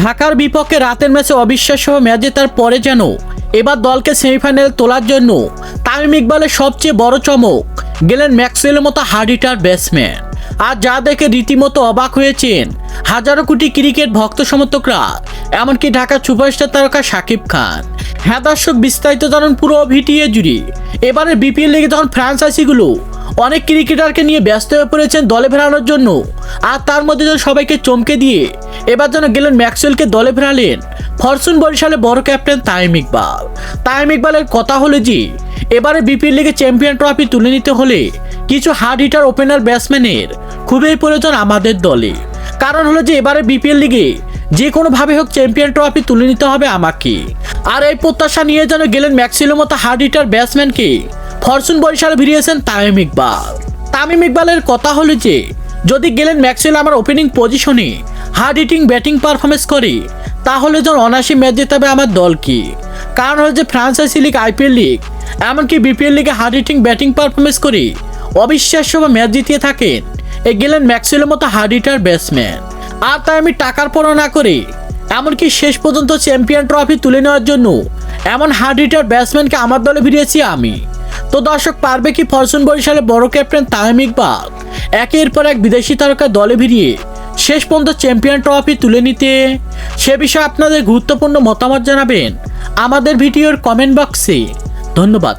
ঢাকার বিপক্ষে রাতের ম্যাচে অবিশ্বাস্য ম্যাচে তার পরে যেন এবার দলকে সেমিফাইনাল তোলার জন্য তামিম ইকবালের সবচেয়ে বড় চমক, গেলেন ম্যাক্সওয়েলের মতো হার্ড হিটার ব্যাটসম্যান। আর যা দেখে রীতিমতো অবাক হয়েছেন হাজারো কোটি ক্রিকেট ভক্ত সমর্থকরা, এমনকি ঢাকার সুপারস্টার তারকা শাকিব খান। হ্যাঁ দর্শক, বিস্তারিত জানুন পুরো ভিটিএ জুড়ে। এবারে বিপিএল লিগে তখন ফ্রান্সাইজিগুলো অনেক ক্রিকেটারকে নিয়ে ব্যস্ত হয়ে পড়েছেন দলে ফেরানোর জন্য। আর তার মধ্যে যেন সবাইকে চমকে দিয়ে এবার যেন গেলেন ম্যাক্সওয়েলকে দলে ফেরালেন। ফরচুন বরিশালে বড় ক্যাপ্টেন তাইম ইকবাল। তাইম ইকবালের কথা হলো যে, এবারে বিপিএল লিগে চ্যাম্পিয়ন ট্রফি তুলে নিতে হলে কিছু হার্ড হিটার, ওপেনার, ব্যাটসম্যানের খুবই প্রয়োজন আমাদের দলে। কারণ হলো যে, এবারে বিপিএল লিগে যে কোনোভাবে হোক চ্যাম্পিয়ন ট্রফি তুলে নিতে হবে আমাকে। আর এই প্রত্যাশা নিয়ে যেন গেলেন ম্যাক্সিলের মতো হার্ড হিটার, ব্যাটসম্যানকে ফরচুন বরিশালে ভিড়িয়েছেন তামিম ইকবাল। তামিম ইকবালের কথা হলো যে, যদি গেলেন ম্যাক্সওয়েল আমার ওপেনিং পজিশনে হার্ড হিটিং ব্যাটিং পারফরমেন্স করে, তাহলে যেন অনায়াসী ম্যাচ জেতাবে আমার দল দলকে কারণ হলো যে ফ্রান্সাইসি লিগ আইপিএল লিগ এমনকি বিপিএল লিগে হার্ড হিটিং ব্যাটিং পারফরমেন্স করে, অবিশ্বাস্য বা ম্যাচ জিতিয়ে থাকেন, এ গেলেন ম্যাক্সওয়েলের মতো হার্ড হিটার ব্যাটসম্যান আর তাই আমি টাকার পরও না করে, এমনকি শেষ পর্যন্ত চ্যাম্পিয়ন ট্রফি তুলে নেওয়ার জন্য, এমন হার্ড হিটার ব্যাটসম্যানকে আমার দলে ভিড়িয়েছি আমি। তো দর্শক, পারবে কি ফরচুন বরিশালে বড় ক্যাপ্টেন তামিম ইকবাল? একের পর এক বিদেশি তারকা দলে ভিড়িয়ে শেষ পর্যন্ত চ্যাম্পিয়ন ট্রফি তুলে নিতে? সে বিষয়ে আপনাদের গুরুত্বপূর্ণ মতামত জানাবেন আমাদের ভিডিওর কমেন্ট বক্সে। ধন্যবাদ।